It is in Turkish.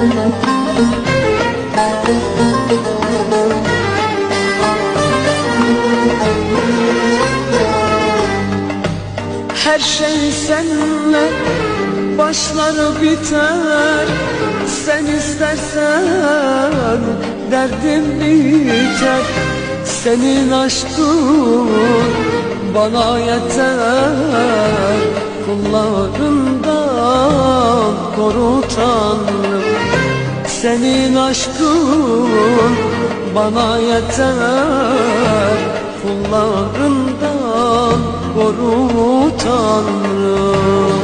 Her şey senle başlar biter. Sen istersen derdim biter. Senin aşkın bana yeter. Kullarından koru senin aşkın bana yeter. Kullarından koru Tanrım